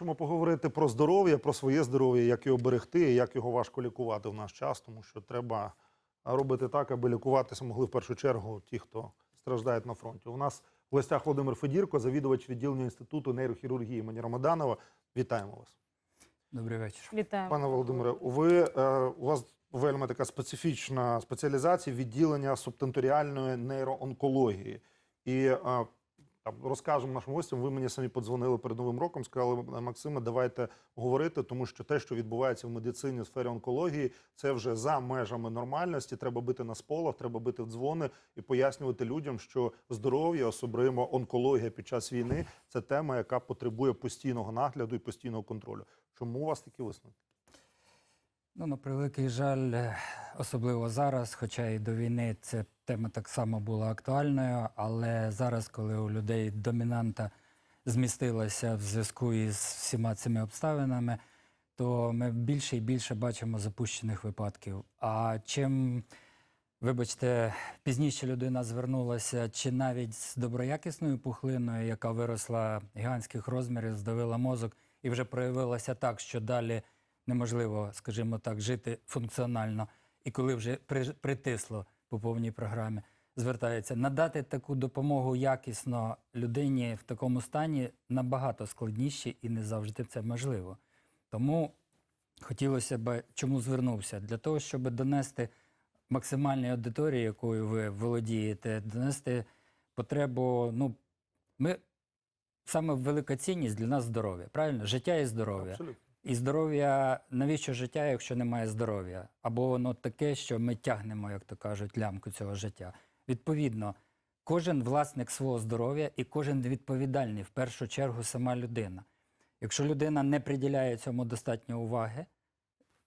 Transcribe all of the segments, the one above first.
хочемо поговорити про здоров'я, про своє здоров'я, як його берегти, і як його важко лікувати в наш час, тому що треба робити так, аби лікуватися могли в першу чергу ті, хто страждають на фронті. У нас в гостях Володимир Федірко, завідувач відділення інституту нейрохірургії імені Рамаданова. Вітаємо вас, Добрий вечір. Вітаю. пане Володимире. Ви е, у вас вельми така специфічна спеціалізація відділення субтенторіальної нейроонкології. І е, там розкажемо нашим гостям. Ви мені самі подзвонили перед новим роком. Сказали, Максиме, давайте говорити, тому що те, що відбувається в медицині в сфері онкології, це вже за межами нормальності. Треба бити на сполох, треба бити в дзвони і пояснювати людям, що здоров'я, особливо онкологія під час війни, це тема, яка потребує постійного нагляду і постійного контролю. Чому у вас такі висновки? Ну, на превеликий жаль, е, особливо зараз, хоча і до війни ця тема так само була актуальною, але зараз, коли у людей домінанта змістилася в зв'язку із всіма цими обставинами, то ми більше і більше бачимо запущених випадків. А чим, вибачте, пізніше людина звернулася, чи навіть з доброякісною пухлиною, яка виросла гігантських розмірів, здавила мозок і вже проявилася так, що далі неможливо, скажімо так, жити функціонально. І коли вже при- притисло по повній програмі, звертається надати таку допомогу якісно людині в такому стані набагато складніше і не завжди це можливо. Тому хотілося б, чому звернувся? Для того, щоб донести максимальній аудиторії, якою ви володієте, донести потребу. Ну, ми саме велика цінність для нас здоров'я. Правильно? Життя і здоров'я. Абсолютно. І здоров'я, навіщо життя, якщо немає здоров'я? Або воно таке, що ми тягнемо, як то кажуть, лямку цього життя. Відповідно, кожен власник свого здоров'я і кожен відповідальний, в першу чергу, сама людина. Якщо людина не приділяє цьому достатньо уваги,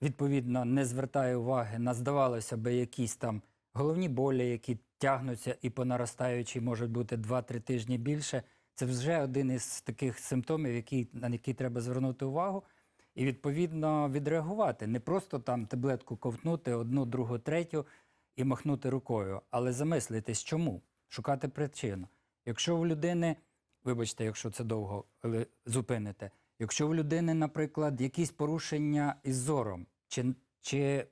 відповідно, не звертає уваги на, здавалося би, якісь там головні болі, які тягнуться і по наростаючій можуть бути 2-3 тижні більше, це вже один із таких симптомів, на які треба звернути увагу і відповідно відреагувати. Не просто там таблетку ковтнути одну, другу, третю і махнути рукою, але замислитись, чому, шукати причину. Якщо у людини, вибачте, якщо це довго, але зупините, якщо у людини, наприклад, якісь порушення із зором, чи, чи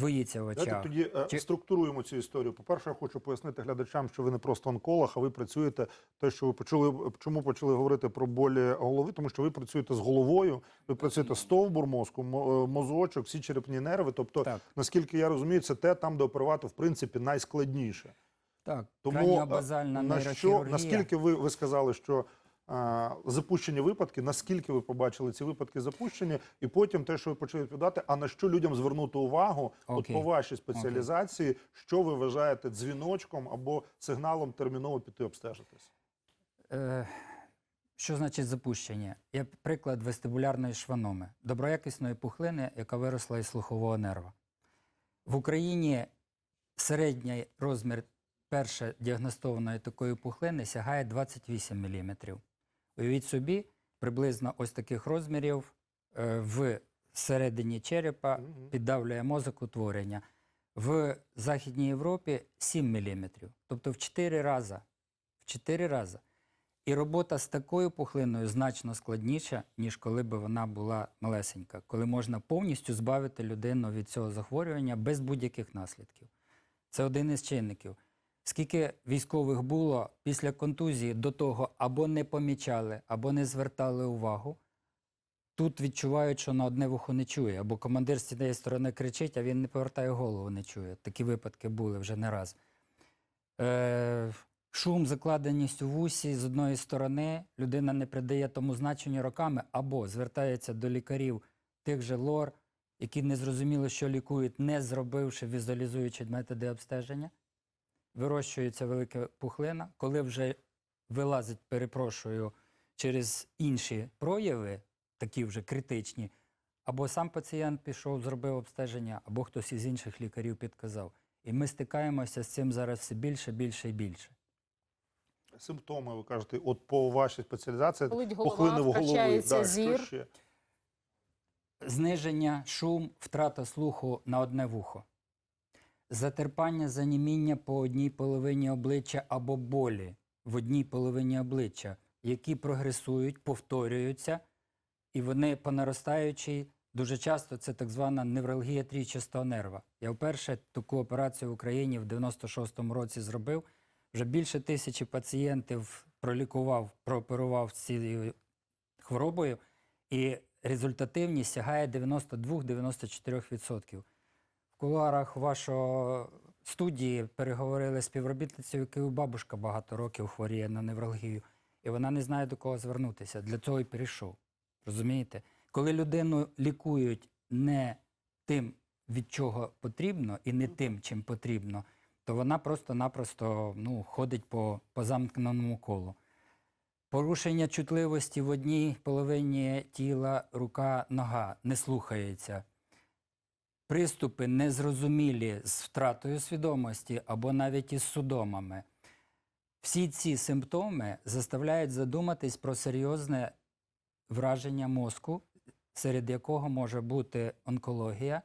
двоїться в очах, Давайте тоді е, Чи- структуруємо цю історію. По-перше, я хочу пояснити глядачам, що ви не просто онколог, а ви працюєте те, що ви почули, чому почали говорити про болі голови, тому що ви працюєте з головою, ви працюєте стовбур мозку, мо- е, мозочок, всі черепні нерви. Тобто, Так. наскільки я розумію, це те там, де оперувати в принципі найскладніше. так, Тому е, базальна на що наскільки ви, ви сказали, що запущені випадки, наскільки ви побачили ці випадки запущені, і потім те, що ви почали відповідати, а на що людям звернути увагу, от по вашій спеціалізації, що ви вважаєте дзвіночком або сигналом терміново піти обстежитись? Е, Що значить запущення? Є приклад вестибулярної шваноми, доброякісної пухлини, яка виросла із слухового нерва. В Україні середній розмір перше діагностованої такої пухлини сягає 28 мм. Уявіть собі, приблизно ось таких розмірів е, в середині черепа піддавлює мозок утворення. В Західній Європі 7 мм. Тобто в 4 рази. В 4 рази. І робота з такою пухлиною значно складніша, ніж коли б вона була малесенька, коли можна повністю збавити людину від цього захворювання без будь-яких наслідків. Це один із чинників. Скільки військових було після контузії до того або не помічали, або не звертали увагу, тут відчувають, що на одне вухо не чує, або командир з цієї сторони кричить, а він не повертає голову, не чує. Такі випадки були вже не раз. Е, шум, закладеність у вусі з одної сторони, людина не придає тому значенню роками, або звертається до лікарів тих же лор, які не зрозуміли, що лікують, не зробивши візуалізуючі методи обстеження. Вирощується велика пухлина, коли вже вилазить, перепрошую, через інші прояви, такі вже критичні, або сам пацієнт пішов, зробив обстеження, або хтось із інших лікарів підказав. І ми стикаємося з цим зараз все більше, більше і більше. Симптоми, ви кажете, от по вашій спеціалізації пухлини в голові. втрачається що ще? Зниження, шум, втрата слуху на одне вухо. Затерпання, заніміння по одній половині обличчя або болі в одній половині обличчя, які прогресують, повторюються І вони по наростаючій, дуже часто це так звана невралгія трійчастого нерва. Я вперше таку операцію в Україні в 96-му році зробив. Вже більше тисячі пацієнтів пролікував, прооперував цією хворобою, і результативність сягає 92-94%. В кулуарах вашого студії переговорили з співробітницею, якої бабушка багато років хворіє на невралгію, і вона не знає до кого звернутися. Для цього і перейшов. Розумієте? Коли людину лікують не тим, від чого потрібно, і не тим, чим потрібно, то вона просто-напросто ну, ходить по, по замкненому колу. Порушення чутливості в одній половині тіла, рука, нога не слухається. Приступи незрозумілі з втратою свідомості або навіть із судомами. Всі ці симптоми заставляють задуматись про серйозне враження мозку, серед якого може бути онкологія,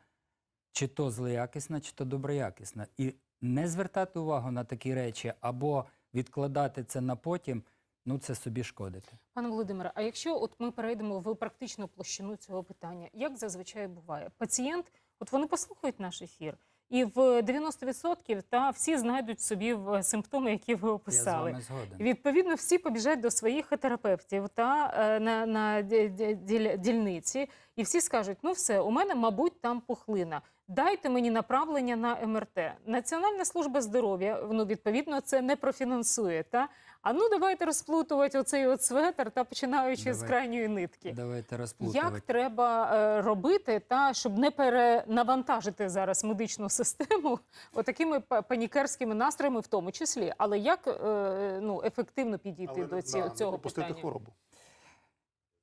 чи то злоякісна, чи то доброякісна. І не звертати увагу на такі речі або відкладати це на потім, ну це собі шкодити. Пане Володимире, а якщо от ми перейдемо в практичну площину цього питання, як зазвичай буває? Пацієнт, от вони послухають наш ефір, і в 90% та всі знайдуть собі в симптоми, які ви Я з описали. вами. Відповідно, всі побіжать до своїх терапевтів та е, на, на ді- ді- діль- дільниці, і всі скажуть: ну все, у мене, мабуть, там пухлина. Дайте мені направлення на МРТ. Національна служба здоров'я ну, відповідно це не профінансує. Та а ну давайте розплутувати оцей от светр та починаючи з крайньої нитки. Давайте розплутувати. Як треба е, робити, та щоб не перенавантажити зараз медичну систему отакими па- панікерськими настроями, в тому числі, але як е, ну ефективно підійти до ці, да, не цього пропустити питання? хворобу.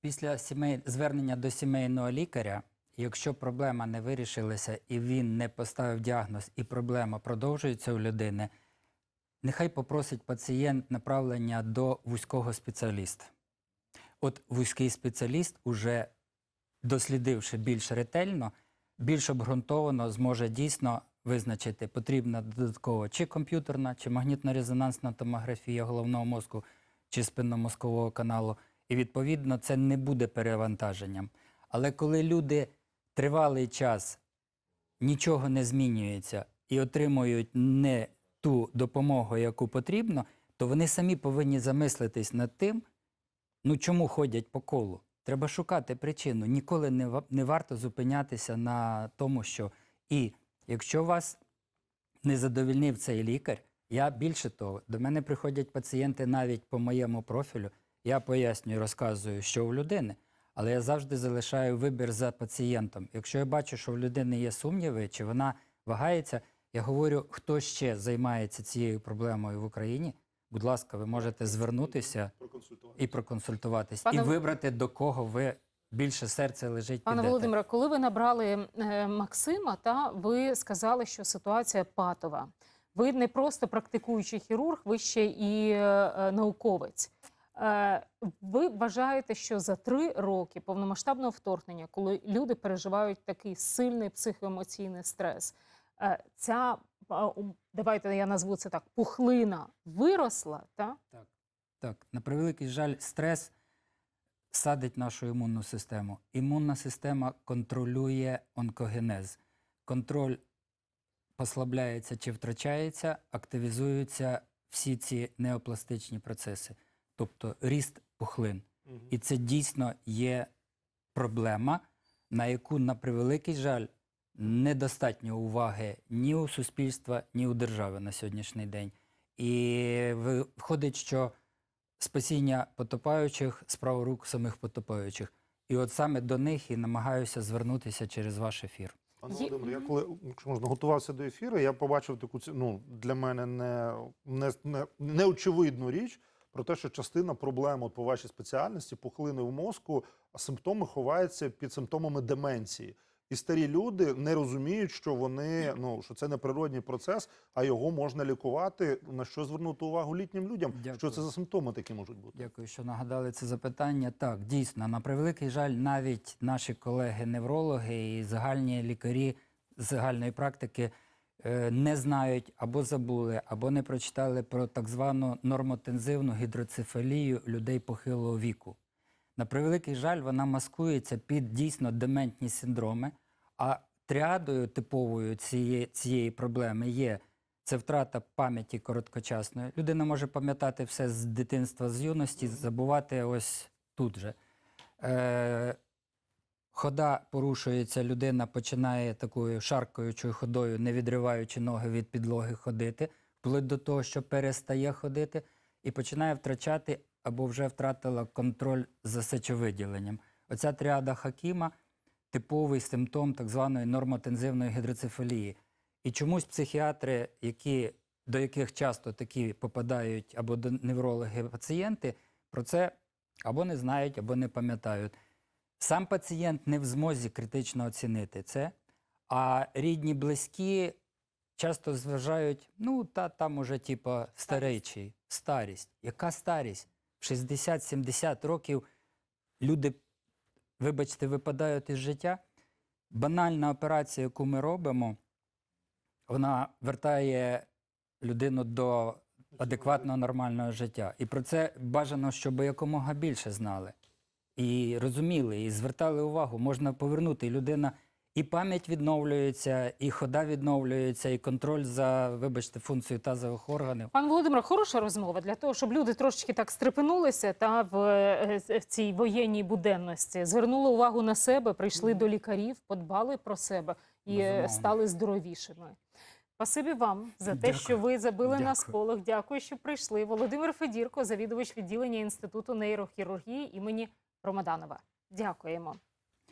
Після сімей... звернення до сімейного лікаря, якщо проблема не вирішилася і він не поставив діагноз, і проблема продовжується у людини, нехай попросить пацієнт направлення до вузького спеціаліста. От вузький спеціаліст, уже дослідивши більш ретельно, більш обґрунтовано зможе дійсно визначити, потрібна додатково чи комп'ютерна, чи магнітно-резонансна томографія головного мозку, чи спинномозкового каналу. І відповідно це не буде перевантаженням. Але коли люди тривалий час нічого не змінюється і отримують не ту допомогу, яку потрібно, то вони самі повинні замислитись над тим, ну чому ходять по колу. Треба шукати причину. Ніколи не, не варто зупинятися на тому, що і якщо вас не задовільнив цей лікар, я більше того, до мене приходять пацієнти навіть по моєму профілю. Я пояснюю, розказую, що у людини, але я завжди залишаю вибір за пацієнтом. Якщо я бачу, що в людини є сумніви, чи вона вагається, я говорю, хто ще займається цією проблемою в Україні. Будь ласка, ви можете звернутися і проконсультуватись, Пане і вибрати, до кого ви більше серце лежить. Пане підете. Володимире, коли ви набрали е, Максима, та ви сказали, що ситуація патова. Ви не просто практикуючий хірург, ви ще і е, е, науковець. Е, ви вважаєте, що за три роки повномасштабного вторгнення, коли люди переживають такий сильний психоемоційний стрес, е, ця давайте я назву це так, пухлина виросла, та Так, на превеликий жаль, стрес садить нашу імунну систему. Імунна система контролює онкогенез. Контроль послабляється чи втрачається, активізуються всі ці неопластичні процеси, тобто ріст пухлин. І це дійсно є проблема, на яку, на превеликий жаль, недостатньо уваги ні у суспільства, ні у держави на сьогоднішній день. І виходить, що спасіння потопаючих справа рук самих потопаючих. І от саме до них і намагаюся звернутися через ваш ефір. Пане Володимире, я коли якщо можна готувався до ефіру, я побачив таку ну, для мене не, не, не, неочевидну річ про те, що частина проблем от по вашій спеціальності, пухлини в мозку, а симптоми ховаються під симптомами деменції. І старі люди не розуміють, що вони ну що це не природній процес, а його можна лікувати. На що звернути увагу літнім людям? Що це за симптоми такі можуть бути? Дякую, що нагадали це запитання. Так, дійсно, на превеликий жаль, навіть наші колеги-неврологи і загальні лікарі з загальної практики не знають або забули, або не прочитали про так звану нормотензивну гідроцефалію людей похилого віку. На превеликий жаль, вона маскується під дійсно дементні синдроми. А тріадою типовою цієї, цієї проблеми є це втрата пам'яті короткочасної. Людина може пам'ятати все з дитинства, з юності, забувати ось тут же. Е, хода порушується, людина починає такою шаркаючою ходою, не відриваючи ноги від підлоги ходити, вплоть до того, що перестає ходити і починає втрачати або вже втратила контроль за сечовиділенням. Оця тріада Хакіма типовий симптом так званої нормотензивної гідроцефалії. І чомусь психіатри, які, до яких часто такі попадають або до неврологи пацієнти, про це або не знають, або не пам'ятають. Сам пацієнт не в змозі критично оцінити це, а рідні, близькі часто зважають, ну, та там уже, типа, старечий, старість. Яка старість? В 60-70 років люди, вибачте, випадають із життя. Банальна операція, яку ми робимо, вона вертає людину до адекватного нормального життя. І про це бажано, щоб якомога більше знали. І розуміли, і звертали увагу, можна повернути. І людина і пам'ять відновлюється, і хода відновлюється, і контроль за, вибачте, функцією тазових органів. Пан Володимир, хороша розмова для того, щоб люди трошечки так стрепенулися та в, е, в цій воєнній буденності, звернули увагу на себе, прийшли до лікарів, подбали про себе і е, Безумовно. стали здоровішими. Спасибі вам за те, Дякую. що ви забили на сполох. Дякую, що прийшли. Володимир Федірко, завідувач відділення Інституту нейрохірургії імені Ромаданова. Дякуємо.